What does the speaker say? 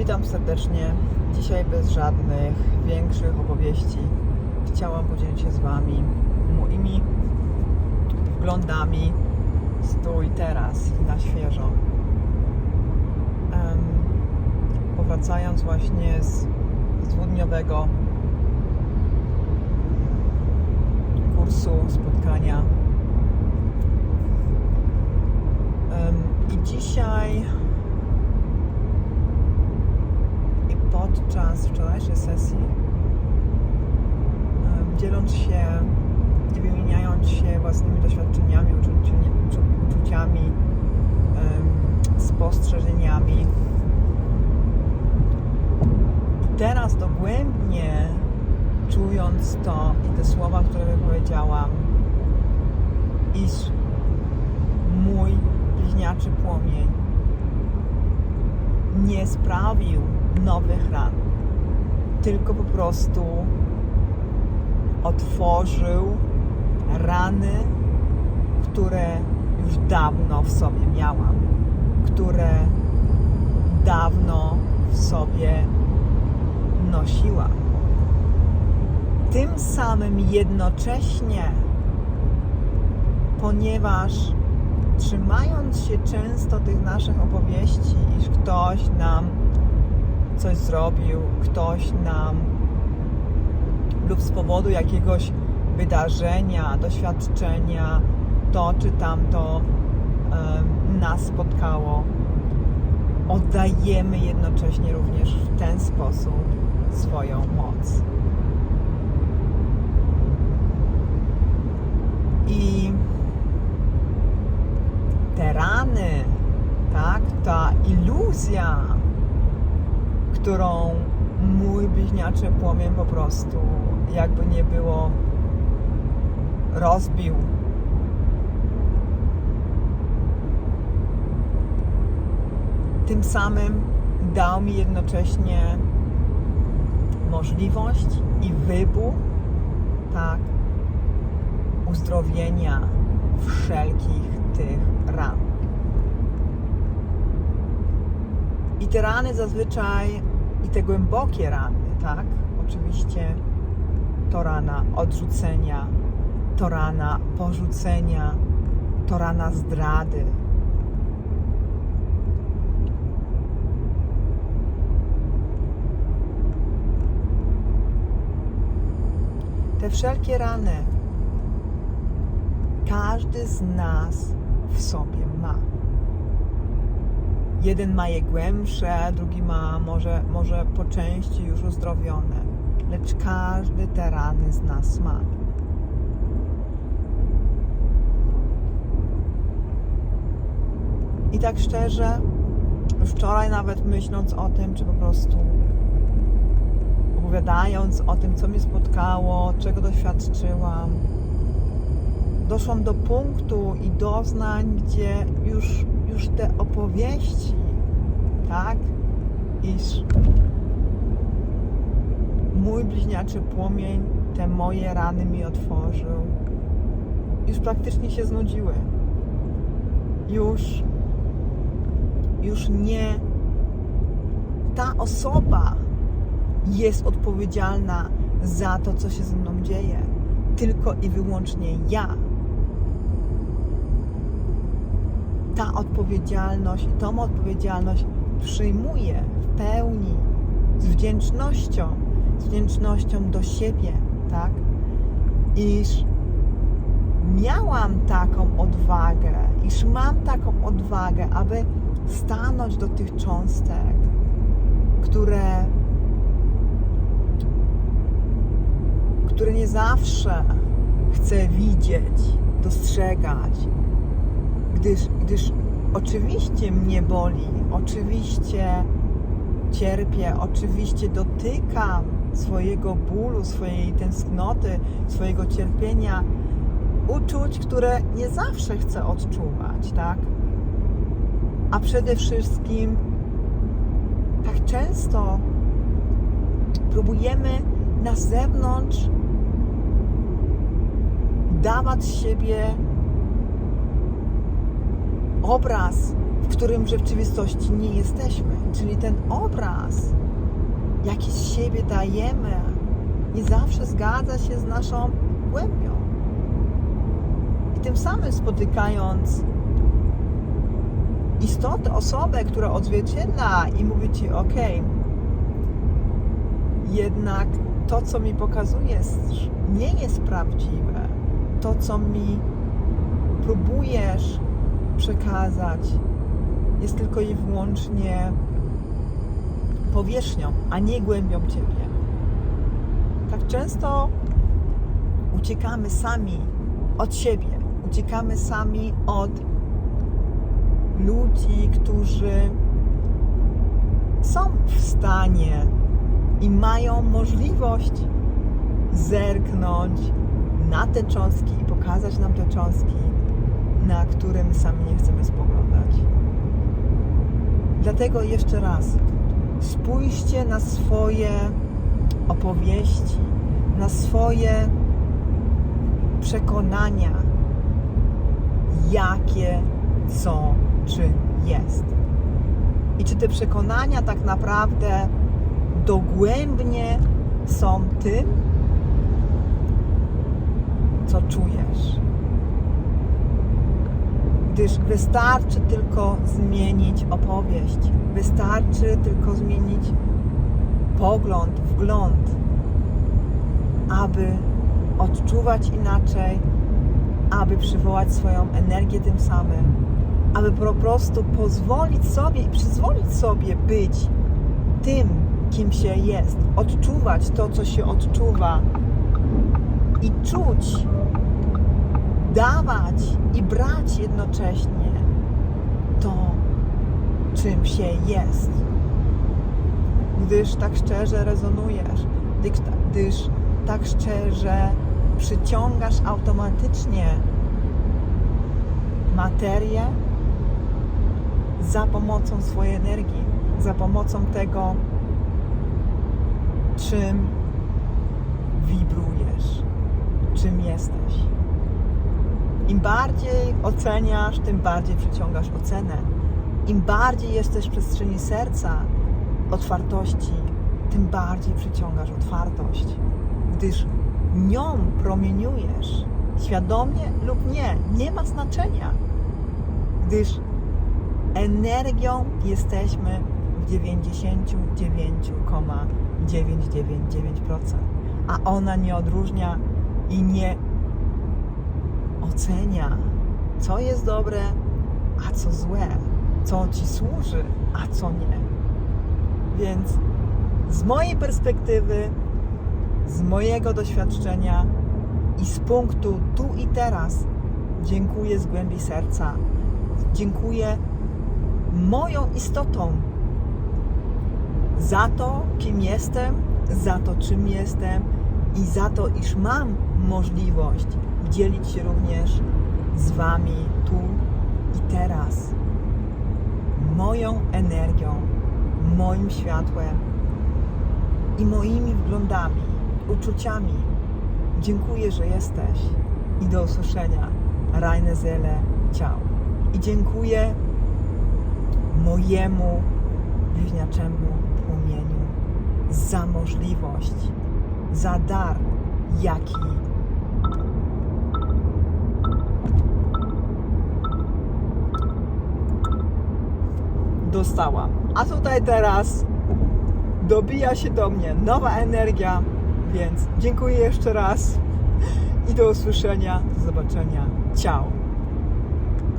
Witam serdecznie. Dzisiaj bez żadnych większych opowieści. Chciałam podzielić się z Wami moimi wglądami z tu i teraz, na świeżo. Em, powracając właśnie z, z dwudniowego kursu, spotkania. Em, I dzisiaj i podczas wczorajszej sesji, dzieląc się wymieniając się własnymi doświadczeniami, uczuci, uczu, uczuciami, spostrzeżeniami, teraz dogłębnie czując to i te słowa, które wypowiedziałam, iż mój bliźniaczy płomień nie sprawił nowych ran, tylko po prostu otworzył rany, które już dawno w sobie miałam, które dawno w sobie nosiłam. Tym samym jednocześnie, ponieważ trzymając się często tych naszych opowieści, iż ktoś nam coś zrobił, ktoś nam lub z powodu jakiegoś wydarzenia, doświadczenia, to czy tamto em, nas spotkało, oddajemy jednocześnie również w ten sposób swoją moc. I te rany, tak, ta iluzja, którą mój bliźniaczy płomień po prostu, jakby nie było, rozbił. Tym samym dał mi jednocześnie możliwość i wybór, tak, uzdrowienia wszelkich tych ran. I te rany zazwyczaj, i te głębokie rany, tak? Oczywiście to rana odrzucenia, to rana porzucenia, to rana zdrady. Te wszelkie rany każdy z nas w sobie ma. Jeden ma je głębsze, drugi ma może, może po części już uzdrowione, lecz każdy te rany z nas ma. I tak szczerze, wczoraj nawet myśląc o tym, czy po prostu opowiadając o tym, co mnie spotkało, czego doświadczyłam, doszłam do punktu i doznań, gdzie już, już te opowieści, tak, iż mój bliźniaczy płomień te moje rany mi otworzył, już praktycznie się znudziły. Już, już nie ta osoba jest odpowiedzialna za to, co się ze mną dzieje, tylko i wyłącznie ja. Ta odpowiedzialność i tą odpowiedzialność przyjmuję w pełni z wdzięcznością, z wdzięcznością do siebie, tak? Iż miałam taką odwagę, iż mam taką odwagę, aby stanąć do tych cząstek, które, które nie zawsze chcę widzieć, dostrzegać, gdyż, gdyż oczywiście mnie boli, oczywiście cierpię, oczywiście dotykam swojego bólu, swojej tęsknoty, swojego cierpienia, uczuć, które nie zawsze chcę odczuwać, tak? A przede wszystkim tak często próbujemy na zewnątrz dawać siebie obraz, w którym w rzeczywistości nie jesteśmy. Czyli ten obraz, jaki z siebie dajemy, nie zawsze zgadza się z naszą głębią. I tym samym spotykając istotę, osobę, która odzwierciedla i mówi ci, ok, jednak to, co mi pokazujesz, nie jest prawdziwe. To, co mi próbujesz przekazać, jest tylko i wyłącznie powierzchnią, a nie głębią ciebie. Tak często uciekamy sami od siebie, uciekamy sami od ludzi, którzy są w stanie i mają możliwość zerknąć na te cząstki i pokazać nam te cząstki, na które my sami nie chcemy spoglądać. Dlatego jeszcze raz, spójrzcie na swoje opowieści, na swoje przekonania, jakie są, czym jest. I czy te przekonania tak naprawdę dogłębnie są tym, co czujesz. Gdyż wystarczy tylko zmienić opowieść, wystarczy tylko zmienić pogląd, wgląd, aby odczuwać inaczej, aby przywołać swoją energię tym samym, aby po prostu pozwolić sobie i przyzwolić sobie być tym, kim się jest, odczuwać to, co się odczuwa i czuć, dawać i brać jednocześnie to, czym się jest. Gdyż tak szczerze rezonujesz, gdyż, tak szczerze przyciągasz automatycznie materię za pomocą swojej energii, za pomocą tego, czym wibrujesz, czym jesteś. Im bardziej oceniasz, tym bardziej przyciągasz ocenę. Im bardziej jesteś w przestrzeni serca, otwartości, tym bardziej przyciągasz otwartość, gdyż nią promieniujesz, świadomie lub nie, nie ma znaczenia, gdyż energią jesteśmy w 99,999%, a ona nie odróżnia i nie ocenia, co jest dobre, a co złe, co ci służy, a co nie. Więc z mojej perspektywy, z mojego doświadczenia i z punktu tu i teraz dziękuję z głębi serca. Dziękuję moją istotą za to, kim jestem, za to, czym jestem i za to, iż mam możliwość dzielić się również z Wami tu i teraz moją energią, moim światłem i moimi wglądami, uczuciami. Dziękuję, że jesteś i do usłyszenia. Rajne Zele, ciao. I dziękuję mojemu bliźniaczemu płomieniu za możliwość, za dar, jaki dostałam. A tutaj teraz dobija się do mnie nowa energia, więc dziękuję jeszcze raz i do usłyszenia, do zobaczenia. Ciao.